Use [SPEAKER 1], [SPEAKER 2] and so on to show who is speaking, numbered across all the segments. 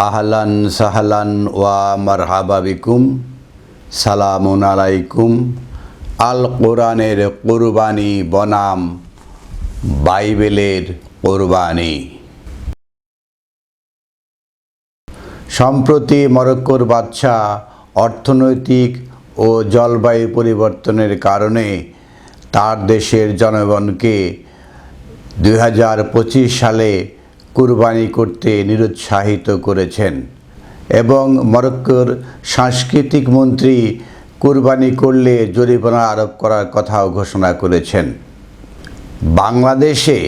[SPEAKER 1] আহলান সাহলান ওয়া মারহাবা বিকুম। সালামুন আলাইকুম। আল কোরআনের কোরবানি বনাম, বাইবেলের কোরবানি। সম্প্রতি মরক্কোর বাদশাহ অর্থনৈতিক ও জলবায়ু পরিবর্তনের কারণে তার দেশের জনগণকে দু হাজার পঁচিশ সালে কুরবানি করতে নিরুৎসাহিত করেছেন এবং মরক্কোর সাংস্কৃতিক মন্ত্রী কুরবানি করলে জরিমানা আরোপ করার কথাও ঘোষণা করেছেন। বাংলাদেশে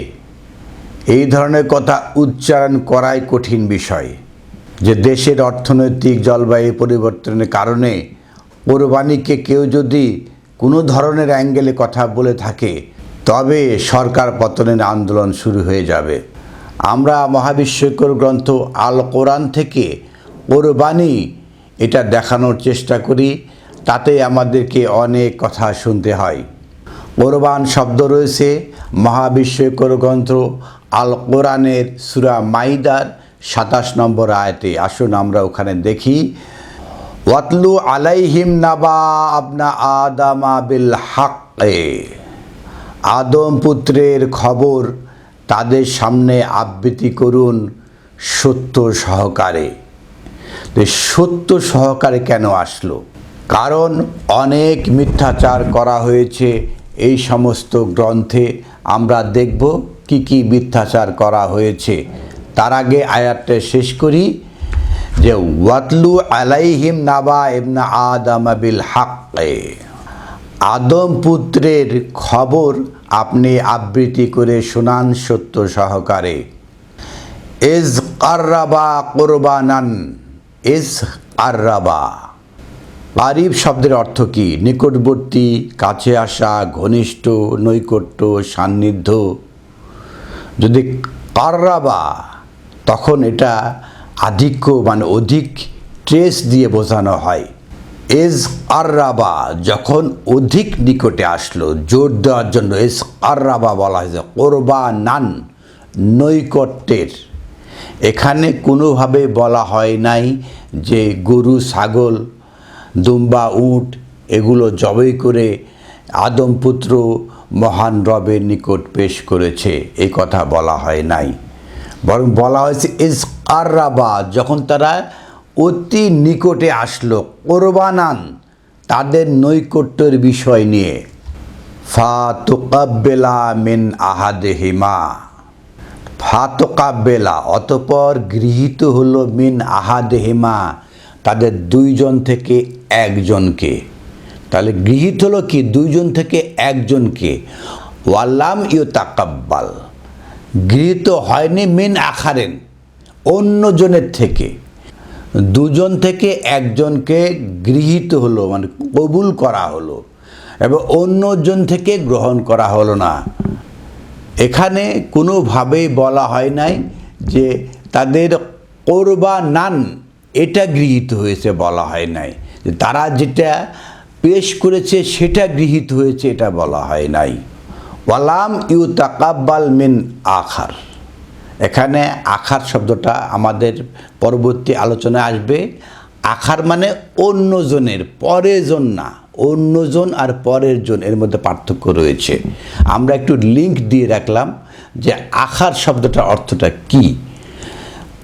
[SPEAKER 1] এই ধরনের কথা উচ্চারণ করাই কঠিন বিষয় যে দেশের অর্থনৈতিক জলবায়ু পরিবর্তনের কারণে কোরবানিকে কেউ যদি কোনো ধরনের অ্যাঙ্গেলে কথা বলে থাকে, তবে সরকার পতনের আন্দোলন শুরু হয়ে যাবে। আমরা মহাবিশ্বকর গ্রন্থ আল কোরআন থেকে কোরবানি এটা দেখানোর চেষ্টা করি, তাতে আমাদেরকে অনেক কথা শুনতে হয়। কোরবান শব্দ রয়েছে, মহাবিশ্বকর গ্রন্থ আল কোরআনের সুরা মাইদার সাতাশ নম্বর আয়তে। আসুন আমরা ওখানে দেখি, ওয়াতলু আলাইহিম নাবা আবনা আদামা বিল হাক্কে। আদম পুত্রের খবর তাদের সামনে আবৃত্তি করুন সত্য সহকারে। সত্য সহকারে কেন আসলো? কারণ অনেক মিথ্যাচার করা হয়েছে এই সমস্ত গ্রন্থে। আমরা দেখব কি কি মিথ্যাচার করা হয়েছে। তার আগে আয়াতটা শেষ করি যে, ওয়াতলু আলাইহিম নাবা ইবনা আদম বিল হাক্কে। আদম পুত্রের খবর আপনি আবৃত্তি করে শোনান সত্য সহকারে। এজ কার্রাবা কোরবানান, এজ কার্রাবা। কারিব শব্দের অর্থ কি? নিকটবর্তী, কাছে আসা, ঘনিষ্ঠ, নৈকট্য, সান্নিধ্য। যদি কার্রাবা, তখন এটা আধিক্য মানে অধিক ট্রেস দিয়ে বোঝানো হয়। এজ আর্রাবা যখন অধিক নিকটে আসলো জোর দেওয়ার জন্য এজ আর্রাবা বলা হয়েছে কোরবা নান নৈকট্যের। এখানে কোনোভাবে বলা হয় নাই যে গরু, ছাগল, দুম্বা, উট, এগুলো জবাই করে আদমপুত্র মহান রবের নিকট পেশ করেছে। এই কথা বলা হয় নাই। বরং বলা হয়েছে ইস আর্রাবা যখন তারা অতি নিকটে আসলো, কোরবানান তাদের নৈকট্যের বিষয় নিয়ে। ফা তোকাব্বেলা মিন আহাদেহিমা। ফা তোকাব্বেলা অতপর গৃহীত হলো মিন আহাদেহিমা তাদের দুইজন থেকে একজনকে। তাহলে গৃহীত হলো কি? দুইজন থেকে একজনকে। ওয়াল্লাম ইউ তাকাব্বাল গৃহীত হয়নি মিন আখারেন, অন্যজনের থেকে। দুজন থেকে একজনকে গৃহীত হলো মানে কবুল করা হলো, এবং অন্যজন থেকে গ্রহণ করা হলো না। এখানে কোনোভাবেই বলা হয় নাই যে তাদের কোরবা নান এটা গৃহীত হয়েছে বলা হয় নাই। তারা যেটা পেশ করেছে সেটা গৃহীত হয়েছে এটা বলা হয় নাই। ওয়ালাম ইউ তাকাব্বাল মিন আখার। এখানে আখার শব্দটা আমাদের পরবর্তী আলোচনায় আসবে। আখার মানে অন্যজনের পরের জন না, অন্যজন আর পরের জন এর মধ্যে পার্থক্য রয়েছে। আমরা একটু লিঙ্ক দিয়ে রাখলাম যে আখার শব্দটার অর্থটা কি।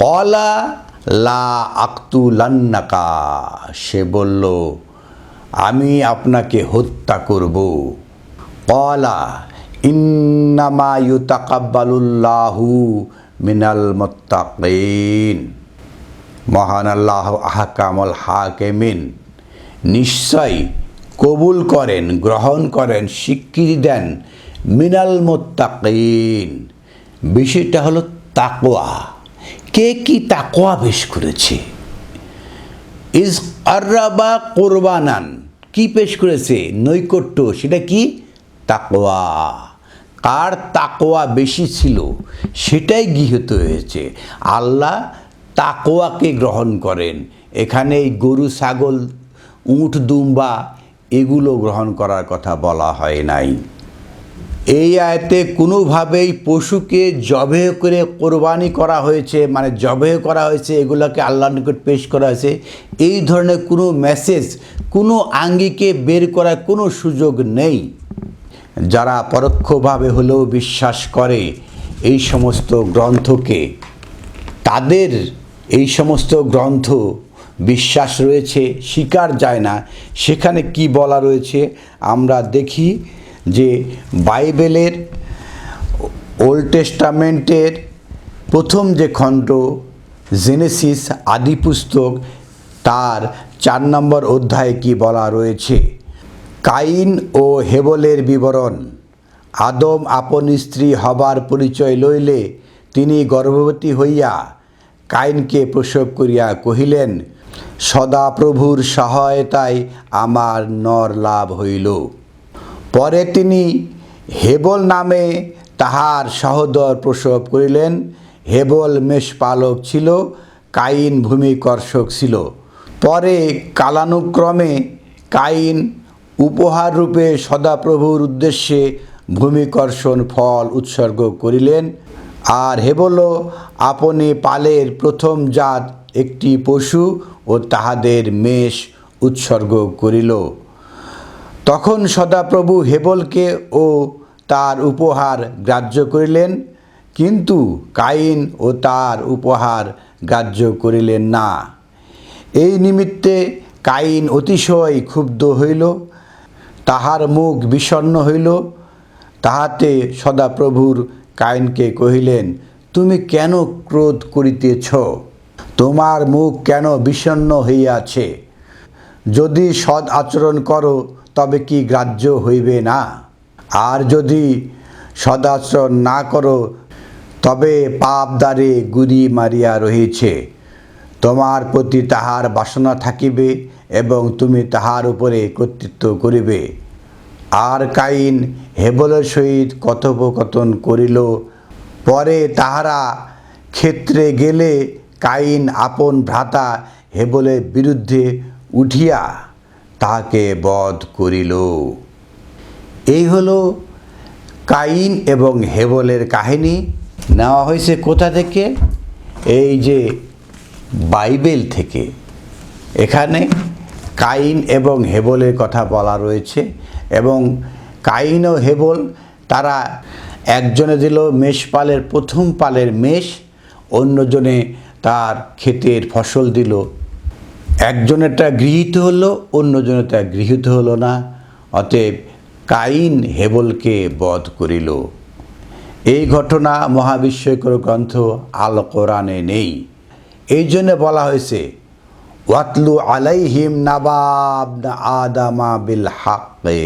[SPEAKER 1] অলা লা আকতু লান্নাকা, সে বলল, আমি আপনাকে হত্যা করব। কলা ইন্নামা ইউতাকাব্বালুল্লাহু মিনাল মোত্তাকিন। মহান আল্লাহ আহকামল হাকেমিন নিশ্চয় কবুল করেন, গ্রহণ করেন, স্বীকৃতি দেন মিনাল মোত্তাকিন। বিষয়টা হলো তাকোয়া কে কি তাকোয়া পেশ করেছে? ইজ আর্রাবা কোরবানান। কি পেশ করেছে? নৈকট্য, সেটা কি? তাকোয়া কার তাকোয়া বেশি ছিল সেটাই গৃহীত হয়েছে। আল্লাহ তাকোয়াকে গ্রহণ করেন। এখানে এই গরু, ছাগল, উঁট, দুম্বা এগুলো গ্রহণ করার কথা বলা হয় নাই। এই আয়তে কোনোভাবেই পশুকে জবে করে কোরবানি করা হয়েছে মানে জবে করা হয়েছে, এগুলোকে আল্লাহর নিকট পেশ করা হয়েছে, এই ধরনের কোনো মেসেজ কোনো আঙ্গিকে বের করার কোনো সুযোগ নেই। যারা পরোক্ষভাবে হলেও বিশ্বাস করে এই সমস্ত গ্রন্থকে, তাদের এই সমস্ত গ্রন্থ বিশ্বাস রয়েছে স্বীকার যায় না। সেখানে কি বলা রয়েছে? আমরা দেখি যে বাইবেলের ওল্ড টেস্টামেন্টের প্রথম যে খণ্ড, জেনেসিস আদি পুস্তক, তার চার নম্বর অধ্যায়ে কি বলা রয়েছে? কাইন ও হেবলের বিবরণ। আদম আপন স্ত্রী হবার পরিচয় লইলে তিনি গর্ভবতী হইয়া কাইনকে প্রসব করিয়া কহিলেন সদাপ্রভুর সহায়তায় আমার নর লাভ হইল। পরে তিনি হেবল নামে তাহার সহোদর প্রসব করিলেন। হেবল মেষপালক ছিল, কাইন ভূমিকর্ষক ছিল। পরে কালানুক্রমে কাইন উপহার রূপে সদাপ্রভুর উদ্দেশ্যে ভূমিকর্ষণ ফল উৎসর্গ করিলেন। আর হেবল আপনি পালের প্রথম জাত একটি পশু ও তাহাদের মেষ উৎসর্গ করিল। তখন সদাপ্রভু হেবলকে ও তার উপহার গ্রাহ্য করিলেন, কিন্তু কাইন ও তার উপহার গ্রাহ্য করিলেন না। এই নিমিত্তে কাইন অতিশয় ক্ষুব্ধ হইল। তাহার মুখ বিষণ্ণ হইল। তাহাতে সদাপ্রভুর কাইনকে কহিলেন, তুমি কেন ক্রোধ করিতেছ? তোমার মুখ কেন বিষণ্ণ হইয়াছে? যদি সৎ আচরণ করো, তবে কি গ্রাহ্য হইবে না? আর যদি সদাচরণ না করো, তবে পাপ দ্বারে গুড়ি মারিয়া রহিছে তোমার প্রতি তাহার বাসনা থাকিবে এবং তুমি তাহার উপরে কর্তৃত্ব করিবে। আর কাইন হেবলের সহিত কথোপকথন করিল। পরে তাহারা ক্ষেত্রে গেলে কাইন আপন ভ্রাতা হেবলের বিরুদ্ধে উঠিয়া তাহাকে বধ করিল। এই হলো কাইন এবং হেবলের কাহিনী। নেওয়া হয়েছে কোথা থেকে? এই যে বাইবেল থেকে। এখানে কাইন এবং হেবলের কথা বলা রয়েছে এবং কাইন ও হেবল তারা একজনে দিল মেষপালের প্রথম পালের মেষ, অন্যজনে তার ক্ষেতের ফসল দিল। একজনেরটা গৃহীত হলো অন্যজনেরটা গৃহীত হলো না, অতএব কাইন হেবলকে বধ করিল। এই ঘটনা মহাবিশ্বকর গ্রন্থ আল কোরআনে নেই। এই জন্য বলা হয়েছে ওয়াতলু আলাইহিম নাবাব আদামা বিল হাক্কে।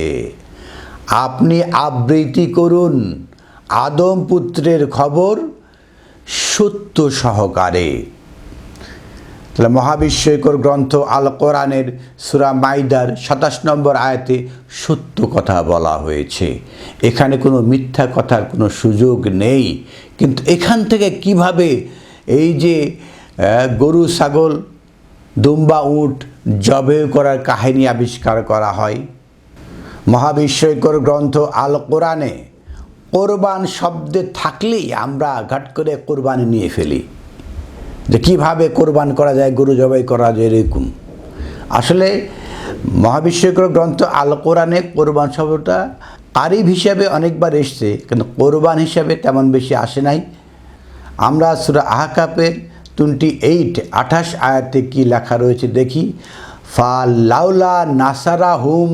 [SPEAKER 1] আপনি আবৃত্তি করুন আদম পুত্রের খবর সত্য সহকারে। তাহলে মহাবিশ্বকর গ্রন্থ আল কোরআনের সুরা মাইদার সাতাশ নম্বর আয়াতে সত্য কথা বলা হয়েছে। এখানে কোনো মিথ্যা কথার কোনো সুযোগ নেই। কিন্তু এখান থেকে কীভাবে এই যে গরু, ছাগল দুম্বা উট জবে করার কাহিনী আবিষ্কার করা হয়। মহাবিস্ময়কর গ্রন্থ আল কোরআনে কোরবান শব্দে থাকলেই আমরা ঘাট করে কোরবানি নিয়ে ফেলি। যে কীভাবে কোরবান করা যায়, গরু জবাই করা যায় এরকম। আসলে মহাবিশ্বকর গ্রন্থ আল কোরআনে কোরবান শব্দটা কারিব হিসাবে অনেকবার এসছে, কিন্তু কোরবান হিসাবে তেমন বেশি আসে নাই। আমরা সুরা আহকাপের টোয়েন্টি এইট, আঠাশ আয়াতে কি লেখা রয়েছে দেখি? ফা লাউলা নাসারা হুম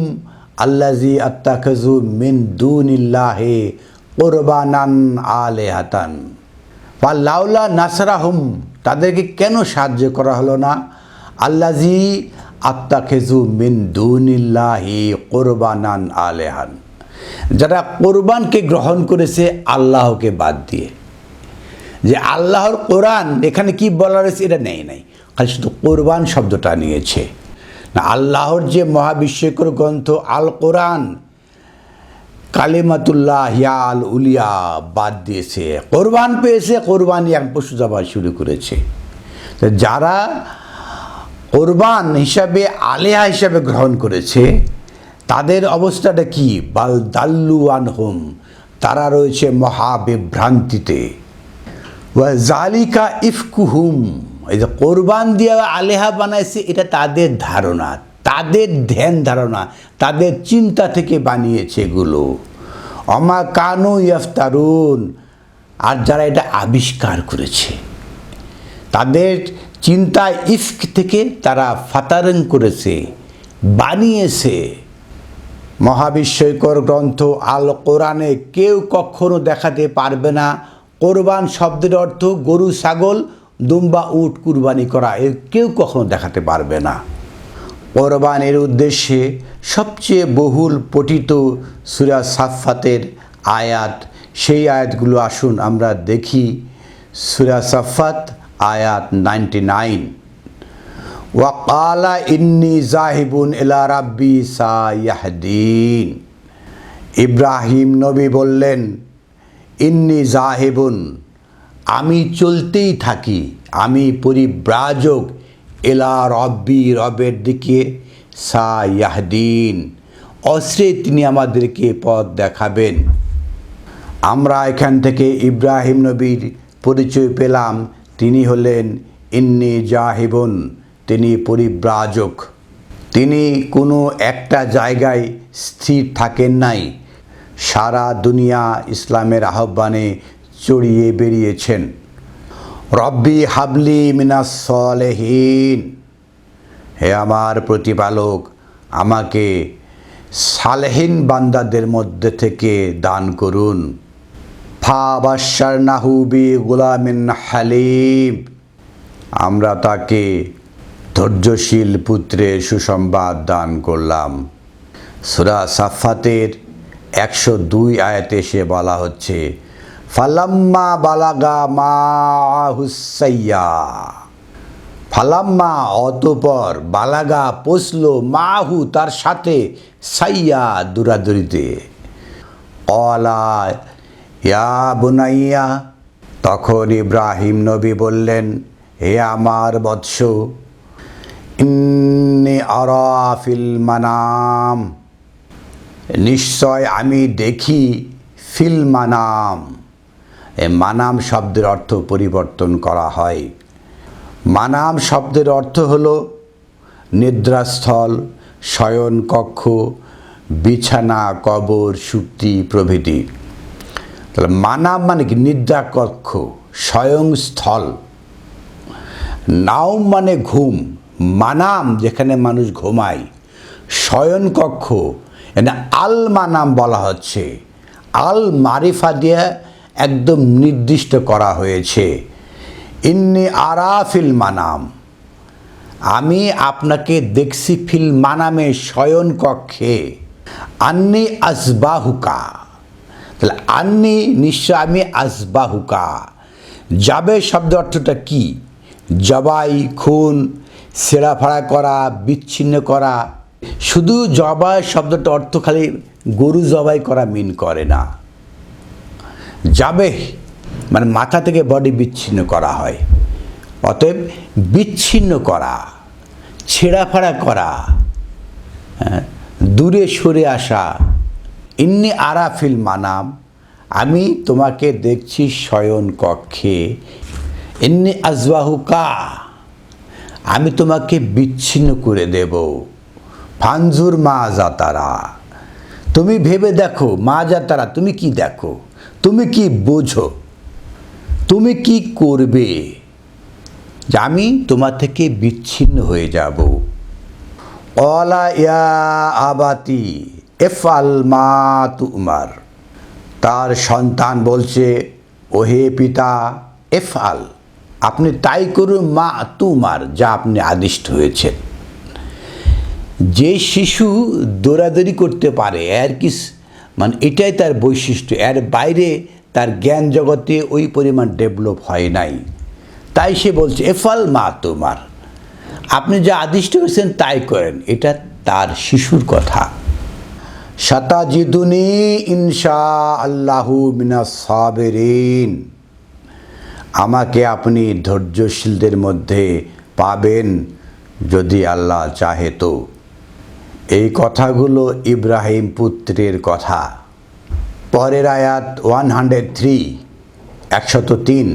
[SPEAKER 1] আল্লাজি আত্তাখাজু মিন দুনিল্লাহে কোরবানান আলে হাতান বা লাউলা নাসরাহুম তাদেরকে কেন সাহায্য করা হলো না? আল্লাজি আত্মা খেজু মিন দুনিল্লাহি কোরবানান আলেহান। যারা কোরবানকে গ্রহণ করেছে, আল্লাহকে বাদ দিয়ে। যে আল্লাহর কোরআন এখানে কি বলা রয়েছে এটা নেই নাই। খালি শুধু কোরবান শব্দটা নিয়েছে। না, আল্লাহর যে মহাবিশ্বকর গ্রন্থ আল কোরআন কালিমাতুল্লাহ হিয়াল উলিয়া বাদ দিয়েছে। কোরবান পেয়েছে, কোরবানি এক পশু জবা শুরু করেছে। যারা কোরবান হিসাবে আলেহা হিসাবে গ্রহণ করেছে, তাদের অবস্থাটা কি? বাল দাল্লু আন হোম তারা রয়েছে মহাবিভ্রান্তিতে। ওয়া জালিকা ইফকুহুম। এই যে কোরবান দিয়ে আলেহা বানাইছে, এটা তাদের ধারণা, তাদের ধ্যান ধারণা, তাদের চিন্তা থেকে বানিয়েছে এগুলো। অমা কানু ইফতারুন আর যারা এটা আবিষ্কার করেছে, তাদের চিন্তা ইফক থেকে তারা ফাতারং করেছে, বানিয়েছে। মহাবিস্ময়কর গ্রন্থ আল কোরআনে কেউ কখনো দেখাতে পারবে না। কোরবান শব্দের অর্থ গরু, ছাগল, দুম্বা, উট কুরবানি করা। এর কেউ কখনো দেখাতে পারবে না। কোরবানের উদ্দেশ্যে সবচেয়ে বহুল পঠিত সুরা সাফাতের আয়াত, সেই আয়াতগুলো আসুন আমরা দেখি। সুরা সাফাত আয়াত নাইনটি নাইন। ওয়াকালা ইন্নি জাহিবুন এলা রাব্বি সায়াহদিন। ইব্রাহিম নবী বললেন ইন্নি জাহেবুন, আমি চলতেই থাকি, আমি পরিব্রাজক এলা রব্বি, রবের দিকে সায়াহদিন, অশ্রে তিনি আমাদেরকে পথ দেখাবেন। আমরা এখান থেকে ইব্রাহিম নবীর পরিচয় পেলাম, তিনি হলেন ইন্নি জাহিবুন, তিনি পরিব্রাজক। তিনি কোনো একটা জায়গায় স্থির থাকেন নাই। সারা দুনিয়া ইসলামের আহ্বানে চড়িয়ে বেরিয়েছেন। রব্বি হাবলি মিনাস হে আমার প্রতিপালক, আমাকে সালেহীন বান্দাদের মধ্যে থেকে দান করুন। ফা বাসার নাহুবি গোলামিন হালিম। আমরা তাকে ধৈর্যশীল পুত্রের সুসংবাদ দান করলাম। সুরা সাফাতের একশো দুই আয়াতে সে বলা হচ্ছে, ফালাম্মা বালাগা মা হুসাইয়া ফালাম্মা অতপর বালাগা পৌঁছল মাহু তার সাথে সাইয়া দুরাদুরিতে অলা ইয়া বুনাইয়া তখন ইব্রাহিম নবী বললেন, হে আমার বৎস, ইন্নি আরাফিল মানাম নিশ্চয় আমি দেখি ফিল মানাম। এ মানাম শব্দের অর্থ পরিবর্তন করা হয়। মানাম শব্দের অর্থ হল নিদ্রাস্থল, শয়ন কক্ষ, বিছানা, কবর সুক্তি প্রভৃতি। তাহলে মানাম মানে কি? নিদ্রা কক্ষ স্বয়ংস্থল নাও মানে ঘুম। মানাম যেখানে মানুষ ঘুমায়, শয়ন কক্ষ এখানে আল মানাম বলা হচ্ছে। আল মারিফা দিয়ে একদম নির্দিষ্ট করা হয়েছে। ইন্নি আরাফিল মানাম। আমি আপনাকে দেখছি ফিল মানামে শয়ন কক্ষে। আন্নি আসবাহুকা তাহলে আন্নি নিশ্চয় আমি আসবাহুকা যাবে শব্দ অর্থটা কি? জবাই, খুন সেরাফাড়া করা, বিচ্ছিন্ন করা শুধু জবাই শব্দটা অর্থ খালি গরু জবাই করা মিন করে না। যাবে মানে মাথা থেকে বডি বিচ্ছিন্ন করা হয়। অতএব বিচ্ছিন্ন করা ছেঁড়াফাড়া করা হ্যাঁ, দূরে সরে আসা। ইন্নি আরাফিল মানাম আমি তোমাকে দেখছি শয়ন কক্ষে। ইন্নি আজবাহুকা আমি তোমাকে বিচ্ছিন্ন করে দেব। ফানজুর মা জাতারা তুমি ভেবে দেখো, মা জাতারা তুমি কি দেখো? তুমি কি বোঝো? তুমি কি করবে? যে আমি তোমার থেকে বিচ্ছিন্ন হয়ে যাব। অলা ইয়া আবাতি এফাল মা তুমার। তার সন্তান বলছে, ওহে পিতা এফাল আপনি তাই করুন মা তুমার, যা আপনি আদিষ্ট হয়েছেন। যে শিশু দৌড়াদৌড়ি করতে পারে, এর কি মানে এটাই তার বৈশিষ্ট্য। এর বাইরে তার জ্ঞান জগতে ওই পরিমাণ ডেভেলপ হয় নাই। তাই সে বলছে, এফাল মা তোমার। আপনি যা আদিষ্ট হয়েছেন তাই করেন, এটা তার শিশুর কথা। সাতাজিদুনি ইনশা আল্লাহু মিনা সাবেরিন। আমাকে আপনি ধৈর্যশীলদের মধ্যে পাবেন যদি আল্লাহ চাহে তো। এই কথাগুলো ইব্রাহিম পুত্রের কথা। পরের আয়াত ওয়ান হান্ড্রেড থ্রি একশত তিন,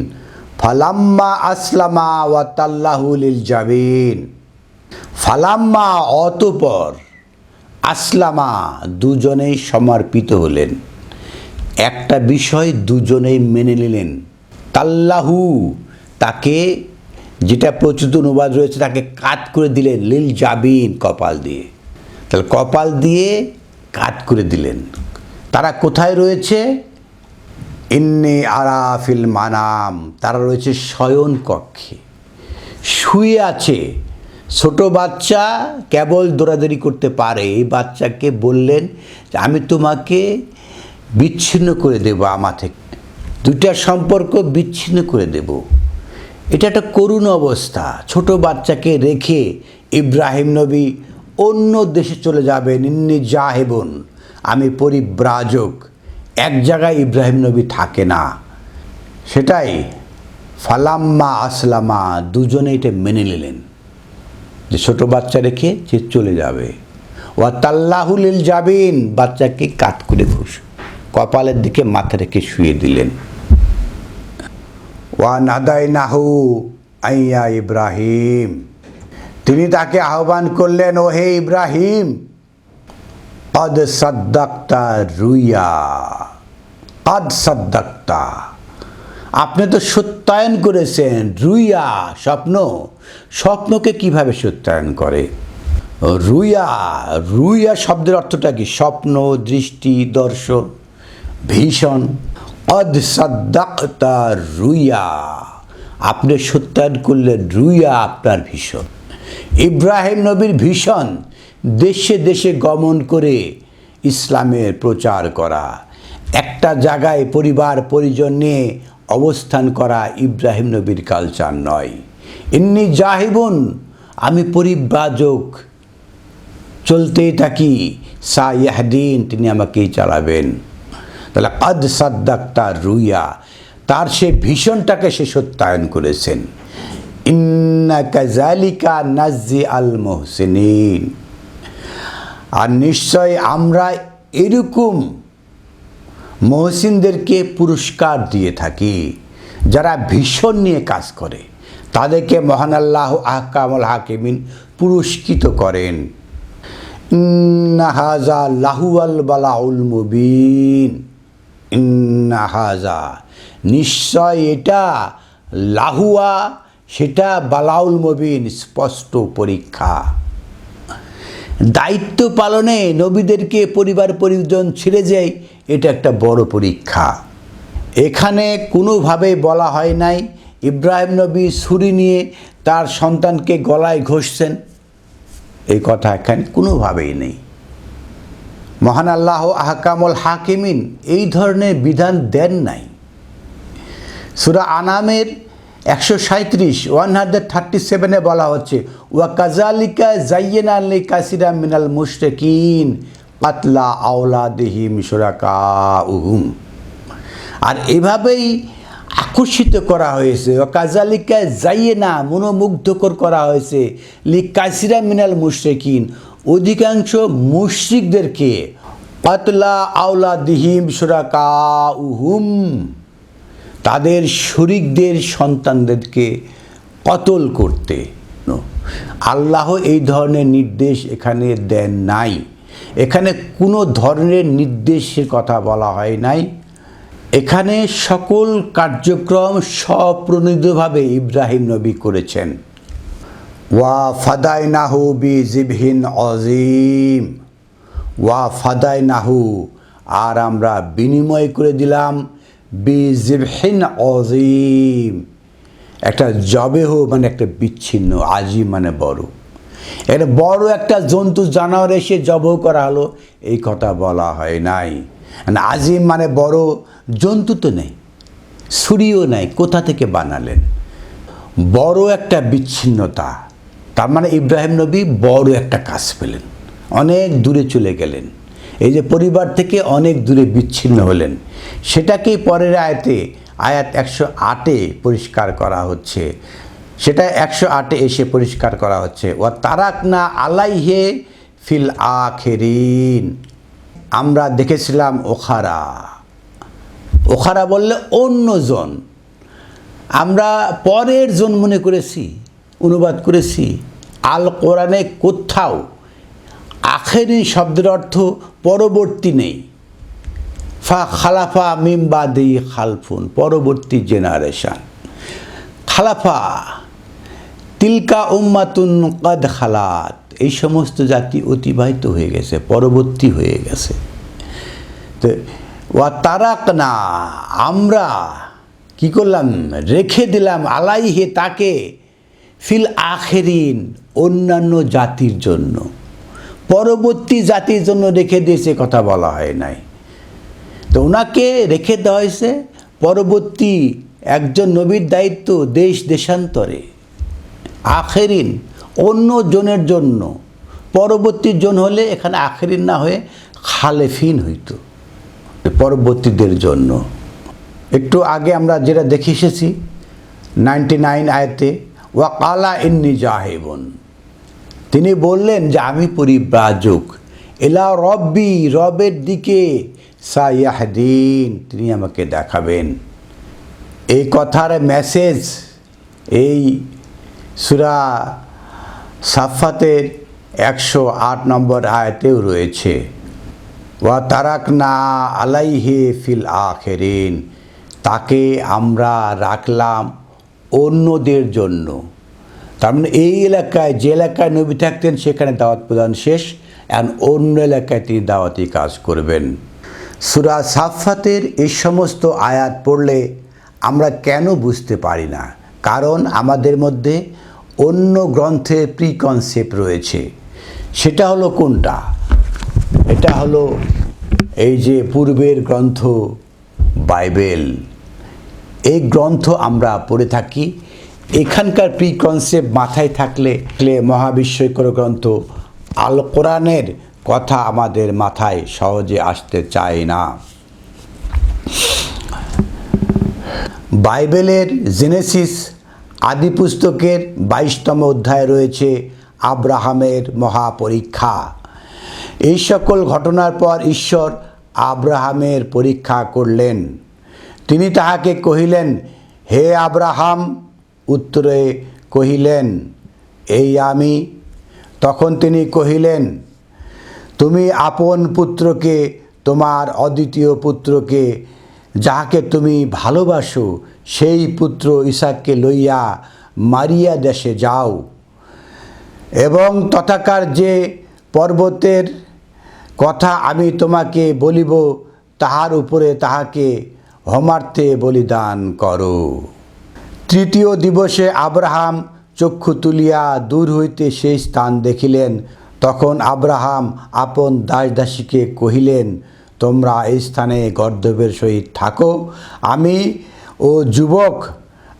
[SPEAKER 1] ফালাম্মা আসলামা ওয়াতাল্লাহুল জাবিন ফালাম্মা অতপর আসলামা দুজনেই সমর্পিত হলেন একটা বিষয় দুজনেই মেনে নিলেন তাল্লাহু তাকে যেটা প্রচুত অনুবাদ রয়েছে, তাকে কাত করে দিলেন লিল জাবিন কপাল দিয়ে। তাহলে কপাল দিয়ে কাত করে দিলেন। তারা কোথায় রয়েছে? ইন্নি আরাফিল মানাম। তারা রয়েছে শয়ন কক্ষে। শুয়ে আছে। ছোট বাচ্চা কেবল দৌড়াদৌড়ি করতে পারে। এই বাচ্চাকে বললেন যে, আমি তোমাকে বিচ্ছিন্ন করে দেব আমা থেকে। দুইটা সম্পর্ক বিচ্ছিন্ন করে দেব। এটা একটা করুণ অবস্থা। ছোট বাচ্চাকে রেখে ইব্রাহিম নবী অন্য দেশে চলে যাবেন, ইন্নি জাহেবন। আমি পরিব্রাজক। এক জায়গায় ইব্রাহিম নবী থাকে না। সেটাই ফালাম্মা আসলামা দুজনে এটা মেনে নিলেন। যে ছোট বাচ্চা রেখে সে চলে যাবে। ওয়া তাল্লাহুল যাবিন বাচ্চাকে কাত করে ঘুষ। কপালের দিকে মাথা রেখে শুয়ে দিলেন। ওয়া নাদাই নাহু আইয়া ইব্রাহিম। তিনি তাকে আহ্বান করলেন ও হে ইব্রাহিম কদ সাদ্দাক্তা রুইয়া সাদ্দাক্তা। আপনি তো সত্যায়ন করেছেন, রুইয়া স্বপ্ন। স্বপ্নকে কীভাবে সত্যায়ন করে? রুইয়া রুইয়া শব্দের অর্থটা কি? স্বপ্ন, দৃষ্টি, দর্শন, ভীষণ। অদ রুইয়া, আপনি সত্যায়ন করলেন, রুইয়া আপনার ভীষণ। ইব্রাহিম নবীর ভীষণ দেশে দেশে গমন করে ইসলামের প্রচার করা। একটা জায়গায় পরিবার পরিজন নিয়ে অবস্থান করা ইব্রাহিম নবীর কালচার নয়। এমনি জাহিবুন, আমি পরিব্রাজক। চলতেই থাকি সা ইয়াহদিন তিনি আমাকেই চালাবেন। তাহলে আদ সাদ্দাক্তা রুইয়া, তার সে ভীষণটাকে সে সত্যায়ন করেছেন। ইন্না কাজালিকা নাজি আল মোহসিনিন। আর নিশ্চয় আমরা এরকম মহসিনদেরকে পুরস্কার দিয়ে থাকি, যারা ভীষণ নিয়ে কাজ করে। তাদেরকে মহান আল্লাহ আহকামুল হাকিমিন পুরস্কৃত করেন। ইন্নাহাজা লাহুয়াল বালাউল মুবিন। ইন্নাহাজা নিশ্চয় এটা লাহুয়া সেটা বালাউল মুবিন স্পষ্ট পরীক্ষা। দায়িত্ব পালনে নবীদেরকে পরিবার পরিজন ছেড়ে যায়, এটা একটা বড় পরীক্ষা। এখানে কোনোভাবে বলা হয় নাই, ইব্রাহিম নবী ছুরি নিয়ে তার সন্তানকে গলায় ঘষছেন। এই কথা এখানে কোনোভাবেই নেই। মহান আল্লাহ আহকামুল হাকিমিন এই ধরনের বিধান দেন নাই। সুরা আনামের একশো সাঁত্রিশ ওয়ান হান্ড্রেড থার্টি সেভেনে বলা হচ্ছে ওয়া কাজালিকা জাইয়েন আলী কাসিরা মিনাল মুশরেকিন পাতলা আওলা দেহি উহুম আর এভাবেই আকর্ষিত করা হয়েছে কাজালিকা যাইয়ে না মনোমুগ্ধকর করা হয়েছে লি কাসিরা মিনাল মুশরেকিন। অধিকাংশ মুশ্রিকদেরকে পাতলা আওলা দিহিম সুরাকা উহুম তাদের শরিকদের সন্তানদেরকে কতল করতে। আল্লাহ এই ধরনের নির্দেশ এখানে দেন নাই। এখানে কোনো ধরনের নির্দেশের কথা বলা হয় নাই। এখানে সকল কার্যক্রম স্বপ্রণীতভাবে ইব্রাহিম নবী করেছেন। ওয়া ফাদাই নাহু বি জিবহিন অজিম ওয়া ফাদাই নাহু আর আমরা বিনিময় করে দিলাম। বি জিবহিন অজিম একটা জবেহ মানে একটা বিচ্ছিন্ন আজিম মানে বড়। এটা বড় একটা জন্তু জানোয়ার এসে জব করা হলো, এই কথা বলা হয় নাই। আজিম মানে বড় জন্তু তো নেই, ছুরিও নাই, কোথা থেকে বানালেন? বড় একটা বিচ্ছিন্নতা, তার মানে ইব্রাহিম নবী বড় একটা কাজ পেলেন, অনেক দূরে চলে গেলেন। এই যে পরিবার থেকে অনেক দূরে বিচ্ছিন্ন হলেন। সেটাকেই পরের আয়াতে, আয়াত একশো আটে পরিষ্কার করা হচ্ছে। সেটা একশো আটে এসে পরিষ্কার করা হচ্ছে। ও তারাক না আলাইহে ফিল আখেরিন। আমরা দেখেছিলাম ওখারা। ওখারা বললে অন্যজন আমরা পরের জন মনে করেছি, অনুবাদ করেছি। আল কোরআনে কোথাও আখেরি শব্দের অর্থ পরবর্তী নেই। ফা খালাফা মিমবাদি খালফুন, পরবর্তী জেনারেশন। খালাফা, তিলকা উম্মাতুন কদ খালাত, এই সমস্ত জাতি অতিবাহিত হয়ে গেছে, পরবর্তী হয়ে গেছে। তো, ওয়া তারাক না আমরা কি করলাম? রেখে দিলাম আলাইহে তাকে ফিল আখেরিন অন্যান্য জাতির জন্য। পরবর্তী জাতির জন্য রেখে দিয়েছে, কথা বলা হয় নাই। তো ওনাকে রেখে দেওয়া হয়েছে পরবর্তী একজন নবীর দায়িত্ব দেশ দেশান্তরে। আখেরিন অন্য জনের জন্য। পরবর্তী জন হলে এখানে আখেরিন না হয়ে খালেফিন হইতো। পরবর্তীদের জন্য। একটু আগে আমরা যেটা দেখে এসেছি, নাইনটি নাইন আয়তে, ওয়া কালা ইন্নি জাহেবন। তিনি বললেন যে, আমি পরিব্রাজক। এলা রব্বি, রবের দিকে সাইয়াহদিন তিনি আমাকে দেখাবেন। এই কথার মেসেজ এই সুরা সাফাতের একশো আট নম্বর আয়তেও রয়েছে। ওয়া তারাক না আলাইহে ফিল আখেরিন। তাকে আমরা রাখলাম অন্যদের জন্য। তার মানে এই এলাকায়, যে এলাকায় নবী থাকতেন, সেখানে দাওয়াত প্রদান শেষ এখন অন্য এলাকায় তিনি দাওয়াতি কাজ করবেন। সুরা সাফাতের এই সমস্ত আয়াত পড়লে আমরা কেন বুঝতে পারি না? কারণ আমাদের মধ্যে অন্য গ্রন্থের প্রি কনসেপ্ট রয়েছে। সেটা হলো কোনটা? এটা হলো এই যে পূর্বের গ্রন্থ বাইবেল। এই গ্রন্থ আমরা পড়ে থাকি। এখানকার প্রি কনসেপ্ট মাথায় থাকলে ক্লে মহাবিশ্বকর গ্রন্থ আল কোরআনের কথা আমাদের মাথায় সহজে আসতে চায় না। বাইবেলের জেনেসিস আদি পুস্তকের বাইশতম অধ্যায় রয়েছে আব্রাহামের মহাপরীক্ষা। এই সকল ঘটনার পর ঈশ্বর আব্রাহামের পরীক্ষা করলেন। তিনি তাহাকে কহিলেন, হে আব্রাহাম উত্তরে কহিলেন, এই আমি। তখন তিনি কহিলেন, তুমি আপন পুত্রকে, তোমার অদ্বিতীয় পুত্রকে, যাহাকে তুমি ভালোবাসো, সেই পুত্র ইসাককে লইয়া মারিয়া দেশে যাও। এবং তথাকার যে পর্বতের কথা আমি তোমাকে বলিব, তাহার উপরে তাহাকে হোমার্থে বলিদান করো। তৃতীয় দিবসে আব্রাহাম চক্ষু তুলিয়া দূর হইতে সেই স্থান দেখিলেন। তখন আব্রাহাম আপন দাস দাসীকে কহিলেন, তোমরা এই স্থানে গর্দবের সহিত থাকো। আমি ও যুবক,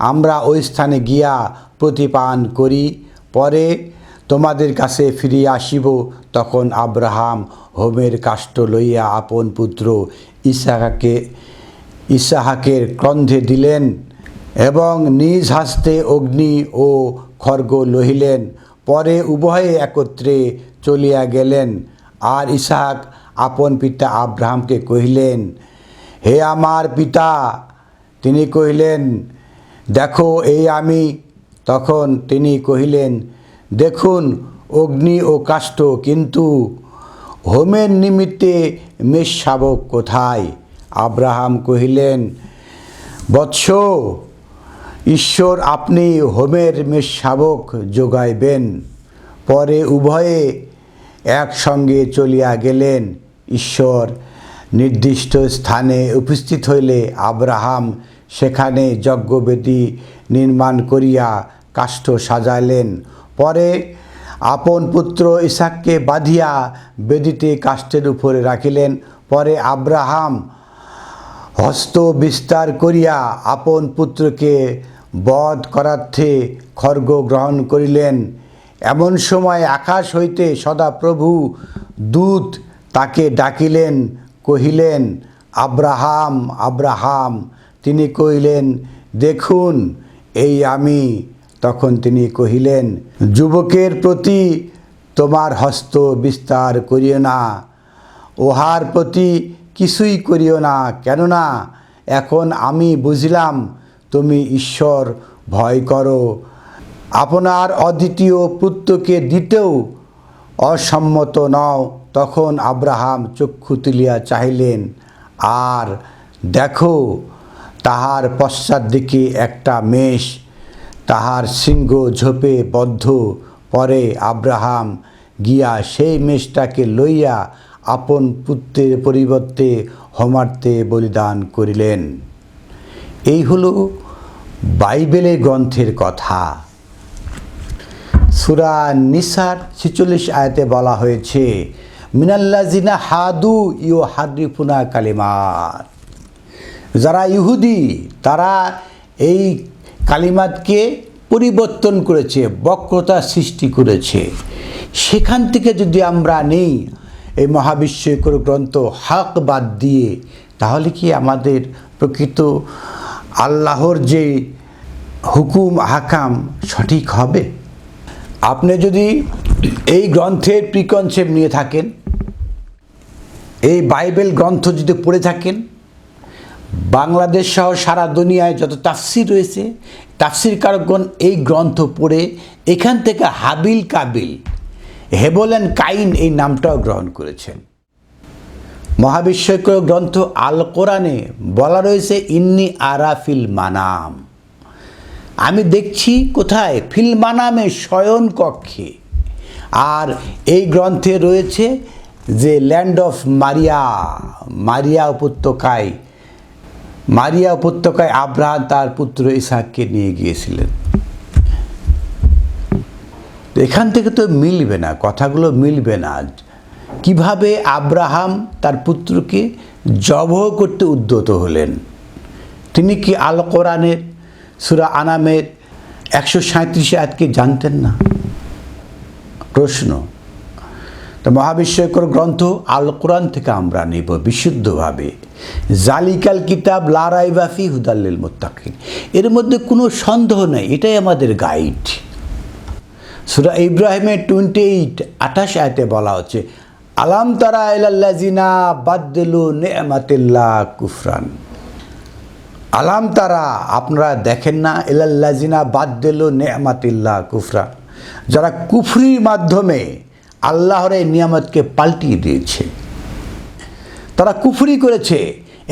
[SPEAKER 1] আমরা ওই স্থানে গিয়া প্রতিপান করি। পরে তোমাদের কাছে ফিরিয়া আসিব। তখন আব্রাহাম হোমের কাষ্ঠ লইয়া আপন পুত্র ইসাহাকে, ইসাহাকের ক্রন্ধে দিলেন এবং নিজ হাস্তে অগ্নি ও খর্গ লহিলেন। পরে উভয়ে একত্রে চলিয়া গেলেন। আর ইসাহাক আপন পিতা আব্রাহামকে কহিলেন, হে আমার পিতা! তিনি কহিলেন, দেখো, এই আমি। তখন তিনি কহিলেন, দেখুন, অগ্নি ও কাষ্ট কিন্তু হোমের নিমিত্তে মেষ শাবক কোথায়? আব্রাহাম কহিলেন, বৎস ঈশ্বর আপনি হোমের মেষ শাবক যোগাইবেন। পরে উভয়ে একসঙ্গে চলিয়া গেলেন। ঈশ্বর নির্দিষ্ট স্থানে উপস্থিত হইলে আব্রাহাম সেখানে যজ্ঞবেদী নির্মাণ করিয়া কাষ্ঠ সাজাইলেন। পরে আপন পুত্র ইসাককে বাঁধিয়া বেদিতে কাষ্ঠের উপরে রাখিলেন। পরে আব্রাহাম হস্ত বিস্তার করিয়া আপন পুত্রকে বধ করার্থে খর্গ গ্রহণ করিলেন। এমন সময় আকাশ হইতে সদাপ্রভু দূত তাকে ডাকিলেন, কহিলেন, আব্রাহাম আব্রাহাম। তিনি কহিলেন, দেখুন, এই আমি। তখন তিনি কহিলেন, যুবকের প্রতি তোমার হস্ত বিস্তার করিও না। ওহার প্রতি কিছুই করিও না। কেননা এখন আমি বুঝলাম তুমি ঈশ্বর, ভয় করো। আপনার অদ্বিতীয় পুত্রকে দিতেও অসম্মত নও। তখন আব্রাহাম চক্ষু তুলিয়া চাহিলেন, আর দেখো, তাহার পশ্চাৎ দিকে একটা মেষ, তাহার সিংহ ঝোপে বদ্ধ। পরে আব্রাহাম গিয়া সেই মেষটাকে লইয়া আপন পুত্রের পরিবর্তে হোমার্তে বলিদান করিলেন। এই হলো বাইবেলের গ্রন্থের কথা। সুরা নিসার ছিচল্লিশ আয়াতে বলা হয়েছে মিনাল্লাজিনা হাদু ইউ হাদ্রিফুনা কালিমাত। যারা ইহুদি, তারা এই কালিমাতকে পরিবর্তন করেছে, বক্রতা সৃষ্টি করেছে। সেখান থেকে যদি আমরা নেই এই মহাবিশ্বকর গ্রন্থ, হক বাদ দিয়ে, তাহলে কি আমাদের প্রকৃত আল্লাহর যে হুকুম, হাকাম সঠিক হবে? আপনি যদি এই গ্রন্থের প্রিকনসেপ্ট নিয়ে থাকেন, এই বাইবেল গ্রন্থ যদি পড়ে থাকেন, বাংলাদেশ সহ সারা দুনিয়ায় যত তাফসির রয়েছে তাফসির কারকগণ এই গ্রন্থ পড়ে এখান থেকে হাবিল কাবিল, হেবল অ্যান্ড কাইন এই নামটাও গ্রহণ করেছেন। মহাবিশ্বকর গ্রন্থ আল কোরআনে বলা রয়েছে, ইন্নি আরাফিল মানাম। আমি দেখছি কোথায়? ফিল মানামে শয়ন কক্ষে। আর এই গ্রন্থে রয়েছে যে, ল্যান্ড অফ মারিয়া। মারিয়া উপত্যকায় মারিয়া উপত্যকায় আব্রাহাম তার পুত্র ইসাককে নিয়ে গিয়েছিলেন। এখান থেকে তো মিলবে না, কথাগুলো মিলবে না কীভাবে আব্রাহাম তার পুত্রকে জবহ করতে উদ্যত হলেন? তিনি কি আল কোরআনের সুরা আনামের একশো সাঁত্রিশে আজকে জানতেন না? প্রশ্ন। তো মহাবিশ্বকর গ্রন্থ আল কোরআন থেকে আমরা নেব বিশুদ্ধভাবে। জালিকাল কিতাব লারাইবাফি হুদাল্লিল মোত্তাকিন। এর মধ্যে কোনো সন্দেহ নেই, এটাই আমাদের গাইড। সুরা ইব্রাহিমের টোয়েন্টি এইট আঠাশ আয়তে বলা হচ্ছে আলাম তারা এলাল্লাজিনা বাদ্দেলু নেমাতিল্লাহ কুফরান। আলাম তারা, আপনারা দেখেন না এলাল্লাজিনা বাদ্দেলু নেমাতিল্লাহ কুফরান। যারা কুফরির মাধ্যমে আল্লাহর এই নিয়ামতকে পাল্টিয়ে দিয়েছে। তারা কুফরি করেছে,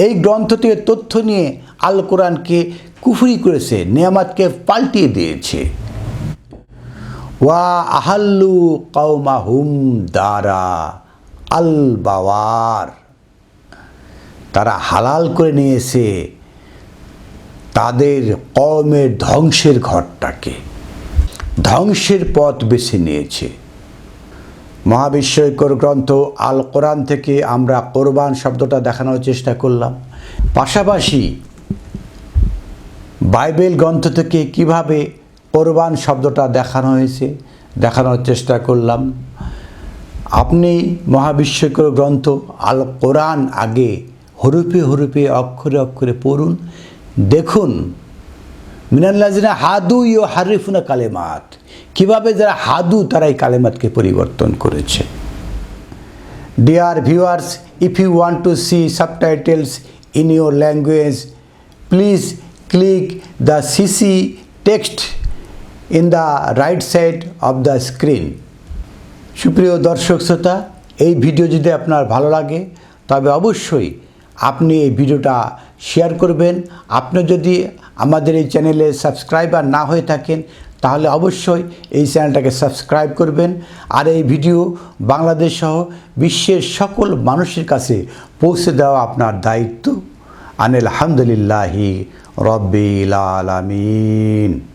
[SPEAKER 1] এই গ্রন্থ থেকে তথ্য নিয়ে আল কোরআনকে কুফরি করেছে, নিয়ামতকে পাল্টিয়ে দিয়েছে। ওয়া আহাল্লু কৌমাহুম দারা আল বাওয়ার তারা হালাল করে নিয়েছে তাদের কমের ধ্বংসের ঘরটাকে, ধ্বংসের পথ বেছে নিয়েছে। মহাবিশ্বকর গ্রন্থ আল কোরআন থেকে আমরা কোরবান শব্দটা দেখানোর চেষ্টা করলাম। পাশাপাশি বাইবেল গ্রন্থ থেকে কীভাবে কোরবান শব্দটা দেখানো হয়েছে, দেখানোর চেষ্টা করলাম। আপনি মহাবিশ্বকর গ্রন্থ আল কোরআন আগে হরুপে হরুপে অক্ষরে অক্ষরে পড়ুন। দেখুন মিনাল্লাজিনা হাদু ইউ হারিফুনা কালেমাত। কীভাবে যারা হাদু তারা এই কালেমাতকে পরিবর্তন করেছে। Dear viewers if you want to see subtitles in your language please click the CC text in the right side of the screen সুপ্রিয় দর্শক শ্রোতা, এই ভিডিও যদি আপনার ভালো লাগে, তবে অবশ্যই আপনি এই ভিডিওটা শেয়ার করবেন। আপনি যদি আমাদের এই চ্যানেলে সাবস্ক্রাইবার না হয়ে থাকেন, তাহলে অবশ্যই এই চ্যানেলটাকে সাবস্ক্রাইব করবেন। আর এই ভিডিও বাংলাদেশ সহ বিশ্বের সকল মানুষের কাছে পৌঁছে দেওয়া আপনার দায়িত্ব। আনিল আলহামদুলিল্লাহি রব্বিল আলামিন।